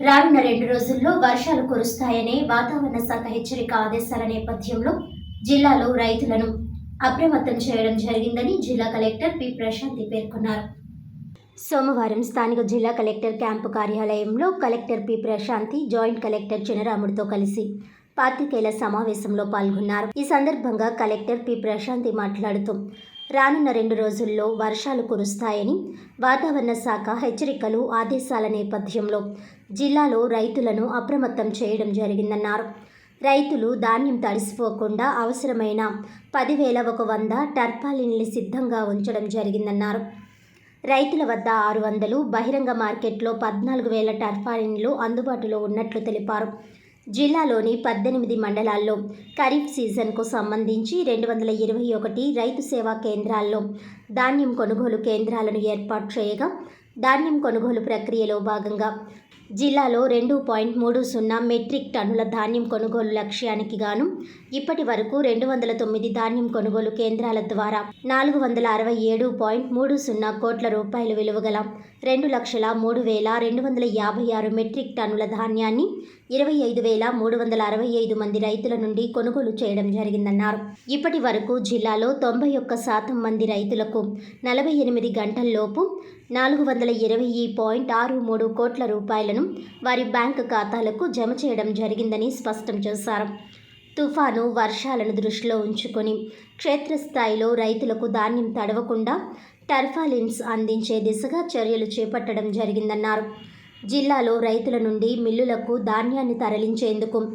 రానున్న రెండు రోజుల్లో వర్షాలు కురుస్తాయనే వాతావరణ శాఖ హెచ్చరిక ఆదేశాల నేపథ్యంలో జిల్లాలో రైతులను అప్రమత్తం చేయడం జరిగిందని జిల్లా కలెక్టర్ పి ప్రశాంతి పేర్కొన్నారు. సోమవారం స్థానిక జిల్లా కలెక్టర్ క్యాంపు కార్యాలయంలో collector P Prashanti joint collector చినరాముడితో కలిసి పాత్రికేయుల సమావేశంలో పాల్గొన్నారు. ఈ సందర్భంగా కలెక్టర్ పి ప్రశాంతి మాట్లాడుతూ రానున్న రెండు రోజుల్లో వర్షాలు కురుస్తాయని వాతావరణ శాఖ హెచ్చరికలు ఆదేశాల నేపథ్యంలో జిల్లాలో రైతులను అప్రమత్తం చేయడం జరిగిందన్నారు. రైతులు ధాన్యం తడిసిపోకుండా అవసరమైన పదివేల ఒక వంద టర్పాలిన్లు సిద్ధంగా ఉంచడం జరిగిందన్నారు. రైతుల వద్ద ఆరు వందలు బహిరంగ మార్కెట్లో పద్నాలుగు వేల టర్పాలిన్లు అందుబాటులో ఉన్నట్లు తెలిపారు. జిల్లాలోని పద్దెనిమిది మండలాల్లో ఖరీఫ్ సీజన్కు సంబంధించి రెండు వందల ఇరవై ఒకటి రైతు సేవా కేంద్రాల్లో ధాన్యం కొనుగోలు కేంద్రాలను ఏర్పాటు చేయగా ధాన్యం కొనుగోలు ప్రక్రియలో భాగంగా జిల్లాలో రెండు పాయింట్ మూడు సున్నా మెట్రిక్ టన్నుల ధాన్యం కొనుగోలు లక్ష్యానికి గాను ఇప్పటి వరకు రెండు వందల తొమ్మిది ధాన్యం కొనుగోలు కేంద్రాల ద్వారా నాలుగు వందల అరవై ఏడు పాయింట్ మూడు సున్నా కోట్ల రూపాయలు విలువ గల రెండు లక్షల మూడు వేల రెండు వందల యాభై ఆరు మెట్రిక్ టన్నుల ధాన్యాన్ని ఇరవై ఐదు వేల మూడు వందల అరవై ఐదు మంది రైతుల నుండి కొనుగోలు చేయడం జరిగిందన్నారు. ఇప్పటి వరకు జిల్లాలో తొంభై ఒక్క శాతం మంది రైతులకు నలభై ఎనిమిది గంటల్లోపు నాలుగు వందల ఇరవై పాయింట్ ఆరు మూడు కోట్ల రూపాయలను వారి బ్యాంకు ఖాతాలకు జమ చేయడం జరిగిందని స్పష్టం చేశారు. తుఫాను వర్షాలను దృష్టిలో ఉంచుకొని క్షేత్రస్థాయిలో రైతులకు ధాన్యం తడవకుండా టర్ఫాలిన్స్ అందించే దిశగా చర్యలు చేపట్టడం జరిగిందన్నారు. జిల్లాలో రైతుల నుండి మిల్లులకు ధాన్యాన్ని తరలించేందుకు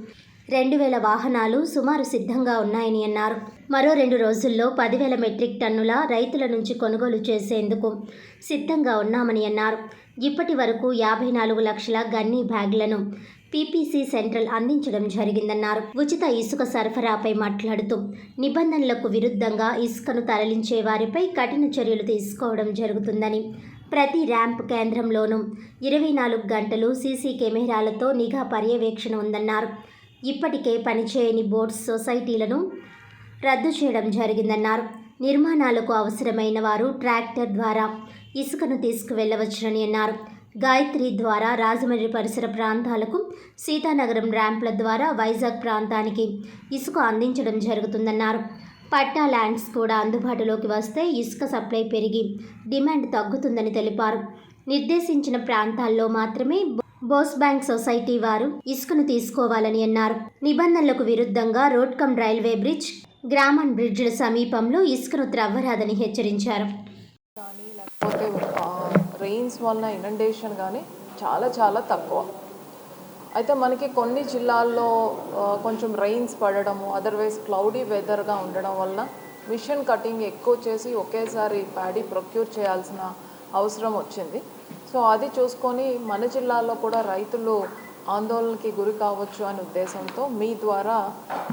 రెండు వేల వాహనాలు సుమారు సిద్ధంగా ఉన్నాయని అన్నారు. మరో రెండు రోజుల్లో పదివేల మెట్రిక్ టన్నుల రైతుల నుంచి కొనుగోలు చేసేందుకు సిద్ధంగా ఉన్నామని అన్నారు. ఇప్పటి వరకు యాభై నాలుగు లక్షల గన్నీ బ్యాగ్లను పీపీసీ సెంట్రల్ అందించడం జరిగిందన్నారు. ఉచిత ఇసుక సరఫరాపై మాట్లాడుతూ నిబంధనలకు విరుద్ధంగా ఇసుకను తరలించే వారిపై కఠిన చర్యలు తీసుకోవడం జరుగుతుందని ప్రతి ర్యాంప్ కేంద్రంలోనూ ఇరవై నాలుగు గంటలు సీసీ కెమెరాలతో నిఘా పర్యవేక్షణ ఉందన్నారు. ఇప్పటికే పనిచేయని బోట్స్ సొసైటీలను రద్దు చేయడం జరిగిందన్నారు. నిర్మాణాలకు అవసరమైన వారు ట్రాక్టర్ ద్వారా ఇసుకను తీసుకువెళ్ళవచ్చునని అన్నారు. గాయత్రి ద్వారా రాజమండ్రి పరిసర ప్రాంతాలకు సీతానగరం ర్యాంప్ల ద్వారా వైజాగ్ ప్రాంతానికి ఇసుక అందించడం జరుగుతుందన్నారు. పట్టా ల్యాండ్స్ కూడా అందుబాటులోకి వస్తే ఇసుక సప్లై పెరిగి డిమాండ్ తగ్గుతుందని తెలిపారు. నిర్దేశించిన ప్రాంతాల్లో మాత్రమే బోస్ బ్యాంక్ సొసైటీ వారు ఇసుకను తీసుకోవాలని అన్నారు. నిబంధనలకు విరుద్ధంగా రోడ్కమ్ రైల్వే బ్రిడ్జ్ గ్రామన్ బ్రిడ్జ్ల సమీపంలో ఇసుకను త్రవ్వరాదని హెచ్చరించారు. కానీ లేకపోతే రెయిన్స్ వలన ఇనండేషన్ కానీ చాలా చాలా తక్కువ. అయితే మనకి కొన్ని జిల్లాల్లో కొంచెం రెయిన్స్ పడడము అదర్వైజ్ క్లౌడీ వెదర్గా ఉండడం వలన మిషన్ కటింగ్ ఎక్కువ చేసి ఒకేసారి ప్యాడీ ప్రొక్యూర్ చేయాల్సిన అవసరం వచ్చింది. సో అది చూసుకొని మన జిల్లాలో కూడా రైతులు ఆందోళనకి గురి కావచ్చు అనే ఉద్దేశంతో మీ ద్వారా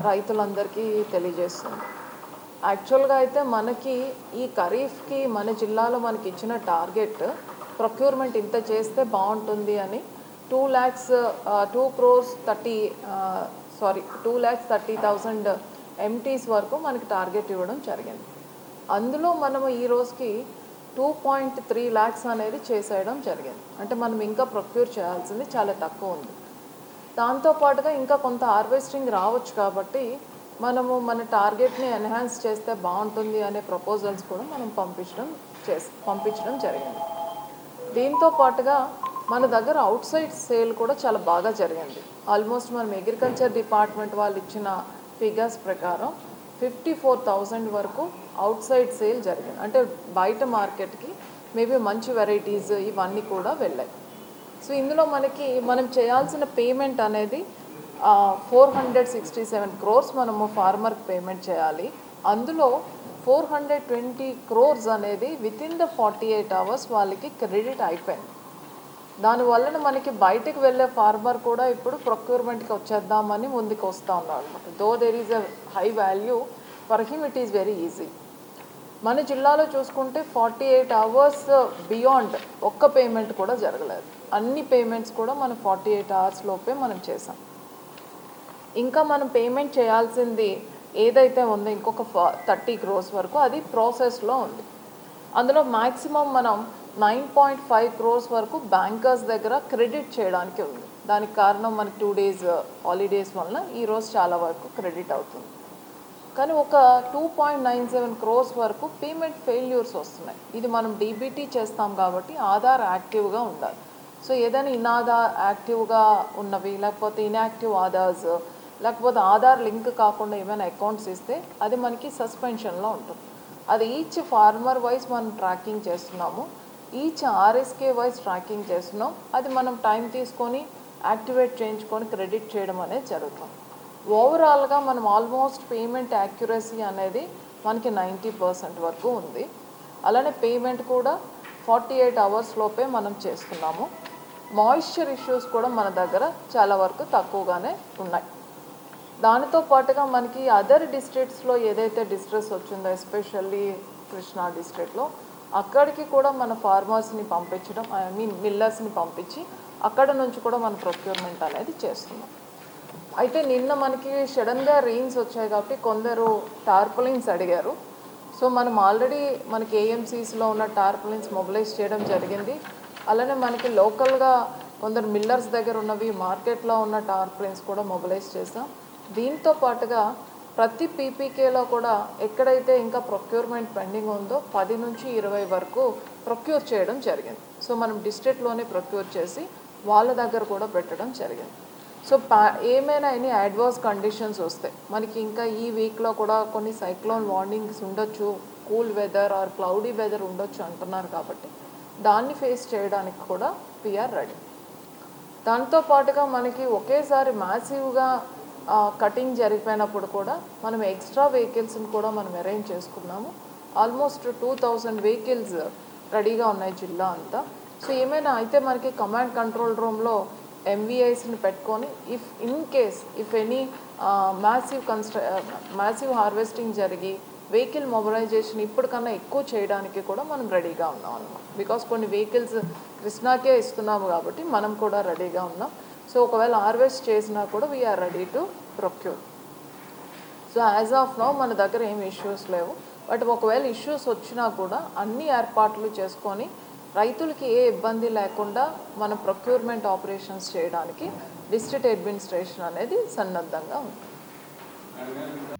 రైతులందరికీ తెలియజేస్తుంది. యాక్చువల్గా అయితే మనకి ఈ ఖరీఫ్కి మన జిల్లాలో మనకి ఇచ్చిన టార్గెట్ ప్రొక్యూర్మెంట్ ఇంత చేస్తే బాగుంటుంది అని two lakhs two crores thirty sorry two lakhs thirty thousand MTs వరకు మనకి టార్గెట్ ఇవ్వడం జరిగింది. అందులో మనము ఈ రోజుకి టూ పాయింట్ త్రీ ల్యాక్స్ అనేది చేసేయడం జరిగింది. అంటే మనం ఇంకా ప్రొక్యూర్ చేయాల్సింది చాలా తక్కువ ఉంది. దాంతోపాటుగా ఇంకా కొంత హార్వెస్టింగ్ రావచ్చు కాబట్టి మనము మన టార్గెట్ని ఎన్హాన్స్ చేస్తే బాగుంటుంది అనే ప్రపోజల్స్ కూడా మనం పంపించడం చేసి పంపించడం జరిగింది. దీంతో పాటుగా మన దగ్గర అవుట్ సైడ్ సేల్ కూడా చాలా బాగా జరిగింది. ఆల్మోస్ట్ మనం అగ్రికల్చర్ డిపార్ట్మెంట్ వాళ్ళు ఇచ్చిన ఫిగర్స్ ప్రకారం ఫిఫ్టీ ఫోర్ థౌజండ్ వరకు అవుట్ సైడ్ సేల్ జరిగింది. అంటే బయట మార్కెట్కి మేబీ మంచి వెరైటీస్ ఇవన్నీ కూడా వెళ్ళాయి. సో ఇందులో మనకి మనం చేయాల్సిన పేమెంట్ అనేది four hundred sixty seven crores మనము ఫార్మర్కి పేమెంట్ చేయాలి. అందులో ఫోర్ హండ్రెడ్ ట్వంటీ క్రోర్స్ అనేది within the forty eight hours వాళ్ళకి క్రెడిట్ అయిపోయింది. దానివలన మనకి బయటకు వెళ్ళే ఫార్మర్ కూడా ఇప్పుడు ప్రొక్యూర్మెంట్కి వచ్చేద్దామని ముందుకు వస్తూ ఉన్నాడు అనమాట though there is a high value for him it is very easy మన జిల్లాలో చూసుకుంటే ఫార్టీ ఎయిట్ అవర్స్ బియాండ్ ఒక్క పేమెంట్ కూడా జరగలేదు. అన్ని పేమెంట్స్ కూడా మనం ఫార్టీ ఎయిట్ అవర్స్ లోపే మనం చేసాం ఇంకా మనం పేమెంట్ చేయాల్సింది ఏదైతే ఉందో ఇంకొక థర్టీ క్రోర్స్ వరకు అది ప్రాసెస్లో ఉంది. అందులో మ్యాక్సిమం మనం నైన్ పాయింట్ ఫైవ్ క్రోర్స్ వరకు బ్యాంకర్స్ దగ్గర క్రెడిట్ చేయడానికి ఉంది. దానికి కారణం మనకి టూ డేస్ హాలిడేస్ వలన ఈరోజు చాలా వరకు క్రెడిట్ అవుతుంది. కానీ ఒక two point nine seven crores వరకు పేమెంట్ ఫెయిల్యూర్స్ వస్తున్నాయి. ఇది మనం డీబీటీ చేస్తాం కాబట్టి ఆధార్ యాక్టివ్గా ఉండాలి. సో ఏదైనా ఇన్ఆధార్ యాక్టివ్గా ఉన్నవి లేకపోతే ఇన్యాక్టివ్ ఆధార్స్ లేకపోతే ఆధార్ లింక్ కాకుండా ఏమైనా అకౌంట్స్ ఇస్తే అది మనకి సస్పెన్షన్లో ఉంటుంది. అది ఈచ్ ఫార్మర్ వైజ్ మనం ట్రాకింగ్ చేస్తున్నాము. ఈచ్ ఆర్ఎస్కే వైజ్ ట్రాకింగ్ చేస్తున్నాం. అది మనం టైం తీసుకొని యాక్టివేట్ చేయించుకొని క్రెడిట్ చేయడం అనేది జరుగుతుంది. ఓవరాల్గా మనం ఆల్మోస్ట్ పేమెంట్ యాక్యురసీ అనేది మనకి నైంటీ పర్సెంట్ వరకు ఉంది. అలానే పేమెంట్ కూడా ఫార్టీ ఎయిట్ అవర్స్ లోపే మనం చేస్తున్నాము. మాయిశ్చర్ ఇష్యూస్ కూడా మన దగ్గర చాలా వరకు తక్కువగానే ఉన్నాయి. దానితో పాటుగా మనకి అదర్ డిస్ట్రిక్ట్స్లో ఏదైతే డిస్ట్రెస్ వచ్చిందో ఎస్పెషల్లీ కృష్ణా డిస్ట్రిక్ట్లో అక్కడికి కూడా మన ఫార్మర్స్ని పంపించడం ఐ మీన్ మిల్లర్స్ని పంపించి అక్కడ నుంచి కూడా మన ప్రొక్యూర్మెంట్ అనేది చేస్తున్నాం. అయితే నిన్న మనకి సడన్గా రెయిన్స్ వచ్చాయి కాబట్టి కొందరు టార్పులిన్స్ అడిగారు. సో మనం ఆల్రెడీ మనకి ఏఎంసీస్లో ఉన్న టార్పులిన్స్ మొబిలైజ్ చేయడం జరిగింది. అలానే మనకి లోకల్గా కొందరు మిల్లర్స్ దగ్గర ఉన్నవి మార్కెట్లో ఉన్న టార్పులిన్స్ కూడా మొబిలైజ్ చేసాం దీంతో పాటుగా ప్రతి పీపీకేలో కూడా ఎక్కడైతే ఇంకా ప్రొక్యూర్మెంట్ పెండింగ్ ఉందో పది నుంచి ఇరవై వరకు ప్రొక్యూర్ చేయడం జరిగింది. సో మనం డిస్ట్రిక్ట్లోనే ప్రొక్యూర్ చేసి వాళ్ళ దగ్గర కూడా పెట్టడం జరిగింది. సో పా ఏమైనా ఎనీ అడ్వర్స్ కండిషన్స్ వస్తాయి మనకి ఇంకా ఈ వీక్లో కూడా కొన్ని సైక్లోన్ వార్నింగ్స్ ఉండొచ్చు cool weather or cloudy weather ఉండొచ్చు అంటున్నారు కాబట్టి దాన్ని ఫేస్ చేయడానికి కూడా పిఆర్ రెడీ. దాంతో పాటుగా మనకి ఒకేసారి మ్యాసివ్గా కటింగ్ జరిగిపోయినప్పుడు కూడా మనం ఎక్స్ట్రా వెహికల్స్ని కూడా మనం అరేంజ్ చేసుకున్నాము. ఆల్మోస్ట్ టూ థౌజండ్ వెహికల్స్ రెడీగా ఉన్నాయి జిల్లా అంతా. సో ఏమైనా అయితే మనకి కమాండ్ కంట్రోల్ రూమ్లో ఎంవీఐస్ని పెట్టుకొని if in case if any massive కన్స్ట్ర massive harvesting జరిగి వెహికల్ మొబిలైజేషన్ ఇప్పటికన్నా ఎక్కువ చేయడానికి కూడా మనం రెడీగా ఉన్నాం అనమాట బికాస్ కొన్ని వెహికల్స్ కృష్ణాకే ఇస్తున్నాము కాబట్టి మనం కూడా రెడీగా ఉన్నాం. సో ఒకవేళ హార్వెస్ట్ చేసినా కూడా we are ready to procure so as of now మన దగ్గర ఏం ఇష్యూస్ లేవు. బట్ ఒకవేళ ఇష్యూస్ వచ్చినా కూడా అన్ని ఏర్పాట్లు చేసుకొని రైతులకి ఏ ఇబ్బంది లేకుండా మన ప్రొక్యూర్మెంట్ ఆపరేషన్స్ చేయడానికి డిస్ట్రిక్ట్ అడ్మినిస్ట్రేషన్ అనేది సన్నద్ధంగా ఉంది.